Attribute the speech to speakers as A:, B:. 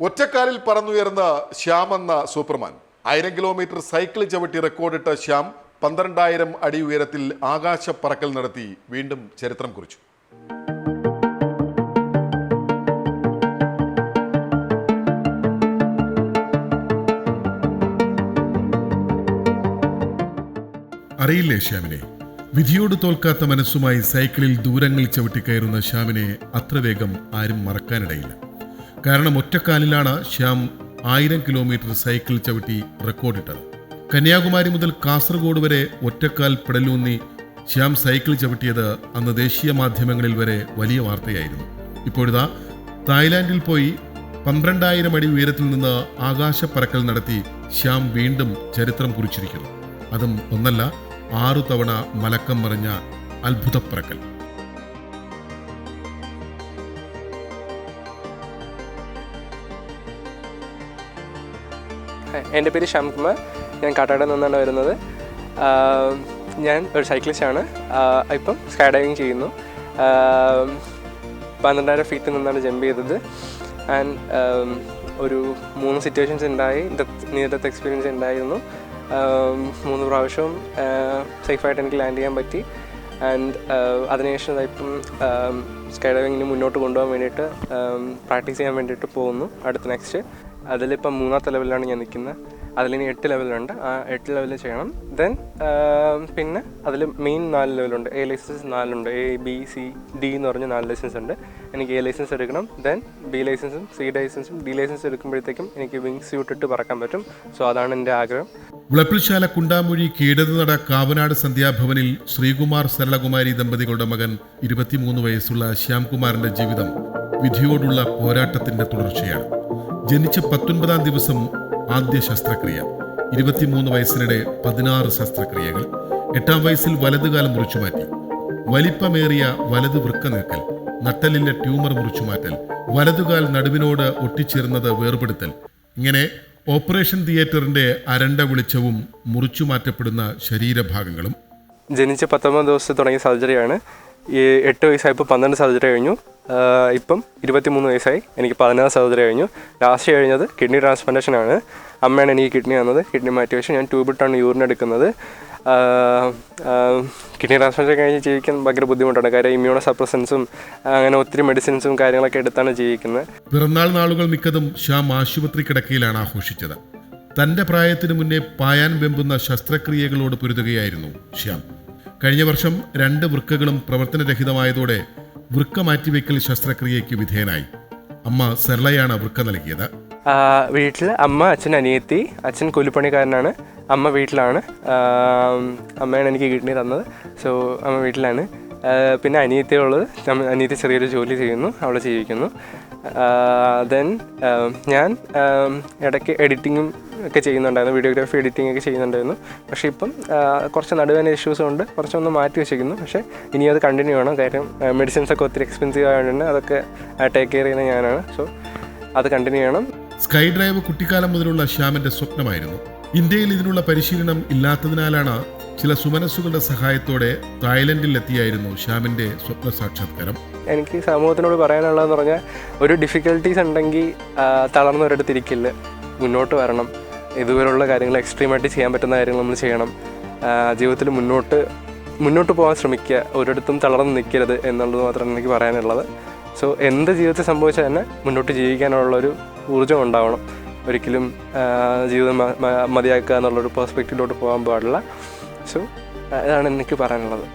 A: ഒറ്റക്കാലിൽ പറന്നുയർന്ന ശ്യാം എന്ന സൂപ്പർമാൻ. ആയിരം kilometre cycle ചവിട്ടി റെക്കോർഡിട്ട ശ്യാം പന്ത്രണ്ടായിരം അടി ഉയരത്തിൽ ആകാശ പറക്കൽ നടത്തി വീണ്ടും ചരിത്രം കുറിച്ചു.
B: അറിയില്ലേ ശ്യാമിനെ? വിധിയോട് തോൽക്കാത്ത മനസ്സുമായി സൈക്കിളിൽ ദൂരങ്ങൾ ചവിട്ടിക്കയറുന്ന ശ്യാമിനെ അത്ര വേഗം ആരും മറക്കാനിടയില്ല. കാരണം ഒറ്റക്കാലിലാണ് ശ്യാം ആയിരം കിലോമീറ്റർ സൈക്കിൾ ചവിട്ടി റെക്കോർഡിട്ടത്. കന്യാകുമാരി മുതൽ കാസർഗോഡ് വരെ ഒറ്റക്കാൽ പെടലൂന്നി ശ്യാം സൈക്കിൾ ചവിട്ടിയത് അന്ന് ദേശീയ മാധ്യമങ്ങളിൽ വരെ വലിയ വാർത്തയായിരുന്നു. ഇപ്പോഴിതാ തായ്ലാന്റിൽ പോയി പന്ത്രണ്ടായിരം അടി ഉയരത്തിൽ നിന്ന് ആകാശ പറക്കൽ നടത്തി ശ്യാം വീണ്ടും ചരിത്രം കുറിച്ചിരിക്കുന്നു. അതും ഒന്നല്ല ആറു തവണ മലക്കം മറിഞ്ഞ അത്ഭുതപ്പറക്കൽ
C: എന്റെ പേര് ഷംകുമാർ ഞാൻ കാട്ടാട് നിന്നാണ് വരുന്നത്. ഞാൻ ഒരു സൈക്ലിസ്റ്റാണ്. ഇപ്പം സ്കൈ ഡൈവിങ് ചെയ്യുന്നു പന്ത്രണ്ടായിരം ഫീറ്റിൽ നിന്നാണ് ജമ്പ് ചെയ്തത്. ആൻഡ് ഒരു മൂന്ന് സിറ്റുവേഷൻസ് ഉണ്ടായി. നിയർ ഡെത്ത് എക്സ്പീരിയൻസ് ഉണ്ടായിരുന്നു. മൂന്ന് പ്രാവശ്യവും സേഫായിട്ട് എനിക്ക് ലാൻഡ് ചെയ്യാൻ പറ്റി. ആൻഡ് അതിനുശേഷം ഇപ്പം സ്കൈ ഡൈവിങ്ങിന് മുന്നോട്ട് കൊണ്ടുപോകാൻ വേണ്ടിയിട്ട് പ്രാക്ടീസ് ചെയ്യാൻ വേണ്ടിയിട്ട് പോകുന്നു. അടുത്ത നെക്സ്റ്റ് അതിലിപ്പം മൂന്നാമത്തെ ലെവലിലാണ് ഞാൻ നിൽക്കുന്നത്. അതിലിനി എട്ട് ലെവലുണ്ട്. ആ എട്ട് ലെവൽ ചെയ്യണം. ദെൻ പിന്നെ അതിൽ മെയിൻ നാല് ലെവലുണ്ട്. എ ലൈസൻസ് നാലുണ്ട്. എ ബി സി ഡി എന്ന് പറഞ്ഞ നാല് ലൈസൻസ് ഉണ്ട്. എനിക്ക് എ ലൈസൻസ് എടുക്കണം. ദെൻ ബി ലൈസൻസും സി ലൈസൻസും ഡി ലൈസൻസ് എടുക്കുമ്പോഴത്തേക്കും എനിക്ക് വിങ് സ്യൂട്ട് ഇട്ട് പറക്കാൻ പറ്റും. സോ അതാണ് എന്റെ ആഗ്രഹം.
B: വിളപ്പിൽശാല കുണ്ടാമൊഴി കീടതുനട കാവനാട് സന്ധ്യാഭവനിൽ ശ്രീകുമാർ സരളകുമാരി ദമ്പതികളുടെ മകൻ ഇരുപത്തിമൂന്ന് വയസ്സുള്ള ശ്യാംകുമാറിന്റെ ജീവിതം വിധിയോടുള്ള പോരാട്ടത്തിന്റെ തുടർച്ചയാണ്. ജനിച്ച് പത്തൊൻപതാം ദിവസം ആദ്യ ശസ്ത്രക്രിയ. ഇരുപത്തിമൂന്ന് വയസ്സിനിടെ പതിനാറ് ശസ്ത്രക്രിയകൾ. എട്ടാം വയസ്സിൽ വലതുകാലം മുറിച്ചുമാറ്റി. വലിപ്പമേറിയ വലത് വൃക്ക നീക്കൽ നട്ടലിലെ ട്യൂമർ മുറിച്ചുമാറ്റൽ വലതുകാൽ നടുവിനോട് ഒട്ടിച്ചേർന്നത് വേർപെടുത്തൽ ഇങ്ങനെ ഓപ്പറേഷൻ തിയേറ്ററിന്റെ അരണ്ട വെളിച്ചവും മുറിച്ചുമാറ്റപ്പെടുന്ന ശരീരഭാഗങ്ങളും.
C: ജനിച്ച പത്തൊമ്പത് ദിവസത്തെ തുടങ്ങിയ സർജറിയാണ്. ഈ എട്ട് വയസ്സായപ്പോൾ പന്ത്രണ്ട് സർജറി കഴിഞ്ഞു. ഇപ്പം ഇരുപത്തിമൂന്ന് വയസ്സായി. എനിക്ക് പതിനാറ് സർജറി കഴിഞ്ഞു. ലാസ്റ്റ് കഴിഞ്ഞത് കിഡ്നി ട്രാൻസ്പ്ലാന്റേഷൻ ആണ്. അമ്മയാണ് എനിക്ക് കിഡ്നി തന്നത്. കിഡ്നി മാറ്റി വെച്ച് ഞാൻ ട്യൂബിട്ടാണ് യൂറിൻ എടുക്കുന്നത്. കിഡ്നി ട്രാൻസ്പ്ലാന്റ് കഴിഞ്ഞ് ജീവിക്കാൻ ഭയങ്കര ബുദ്ധിമുട്ടാണ്. കാര്യം ഇമ്മ്യൂണോ സപ്രസൻസും അങ്ങനെ ഒത്തിരി മെഡിസിൻസും കാര്യങ്ങളൊക്കെ എടുത്താണ് ജീവിക്കുന്നത്.
B: പിറന്നാൾ നാളുകൾ മിക്കതും ശ്യാം ആശുപത്രി കിടക്കയിലാണ് ആഘോഷിച്ചത്. തന്റെ പ്രായത്തിനു മുന്നേ പായാൻ വെമ്പുന്ന ശസ്ത്രക്രിയകളോട് പൊരുതുകയായിരുന്നു ശ്യാം. കഴിഞ്ഞ വർഷം രണ്ട് വൃക്കകളും പ്രവർത്തനരഹിതമായതോടെ വൃക്ക മാറ്റിവെക്കൽ ശസ്ത്രക്രിയയ്ക്ക് വിധേയനായി. അമ്മ സെർളയാണ് വൃക്ക നൽകിയത്.
C: വീട്ടിൽ അമ്മ അച്ഛൻ അനിയത്തി അച്ഛൻ കൂലിപ്പണിക്കാരനാണ് അമ്മ വീട്ടിലാണ് അമ്മയാണ് എനിക്ക് കിഡ്നി തന്നത്. സോ അമ്മ വീട്ടിലാണ്. പിന്നെ അനിയത്തിയുള്ളത് അനിയത്തി ചെറിയൊരു ജോലി ചെയ്യുന്നു അവളെ ജീവിക്കുന്നു. ദെൻ ഞാൻ ഇടയ്ക്ക് എഡിറ്റിങ്ങും ഒക്കെ ചെയ്യുന്നുണ്ടായിരുന്നു. വീഡിയോഗ്രാഫി എഡിറ്റിംഗ് ഒക്കെ ചെയ്യുന്നുണ്ടായിരുന്നു. പക്ഷേ ഇപ്പം കുറച്ച് നടുവേന ഇഷ്യൂസ് ഉണ്ട്. കുറച്ചൊന്ന് മാറ്റി വെച്ചിരിക്കുന്നു. പക്ഷേ ഇനി അത് കണ്ടിന്യൂ ആണ് കാര്യം മെഡിസിൻസ് ഒക്കെ ഒത്തിരി എക്സ്പെൻസീവ് ആയതുകൊണ്ട് അതൊക്കെ ടേക്ക് കെയർ ചെയ്യുന്ന ഞാനാണ്. സോ അത് കണ്ടിന്യൂ ചെയ്യണം.
B: സ്കൈ ഡ്രൈവ് കുട്ടിക്കാലം മുതലുള്ള ശ്യാമിന്റെ സ്വപ്നമായിരുന്നു. ഇന്ത്യയിൽ ഇതിനുള്ള പരിശീലനം ഇല്ലാത്തതിനാലാണ് ചില സുമനസ്സുകളുടെ സഹായത്തോടെ തായ്ലൻഡിൽ എത്തിയായിരുന്നു ശ്യാമിന്റെ സ്വപ്ന സാക്ഷാത്കാരം.
C: എനിക്ക് സമൂഹത്തിനോട് പറയാനുള്ളതെന്ന് പറഞ്ഞാൽ ഒരു ഡിഫിക്കൽട്ടീസ് ഉണ്ടെങ്കിൽ ആ, തളർന്നൊരിടത്ത് മുന്നോട്ട് വരണം. ഇതുപോലുള്ള കാര്യങ്ങൾ എക്സ്ട്രീമായിട്ട് ചെയ്യാൻ പറ്റുന്ന കാര്യങ്ങൾ നമ്മൾ ചെയ്യണം. ജീവിതത്തിൽ മുന്നോട്ട് മുന്നോട്ട് പോകാൻ ശ്രമിക്കുക. ഒരിടത്തും തളർന്ന് നിൽക്കരുത് എന്നുള്ളത് മാത്രമാണ് എനിക്ക് പറയാനുള്ളത്. സോ എന്ത് ജീവിതത്തിൽ സംഭവിച്ചാൽ തന്നെ മുന്നോട്ട് ജീവിക്കാനുള്ളൊരു ഊർജം ഉണ്ടാവണം. ഒരിക്കലും ജീവിതം മതിയാക്കുക എന്നുള്ളൊരു പെർസ്പെക്റ്റീവിലോട്ട് പോകാൻ പാടില്ല. സോ അതാണ് എനിക്ക് പറയാനുള്ളത്.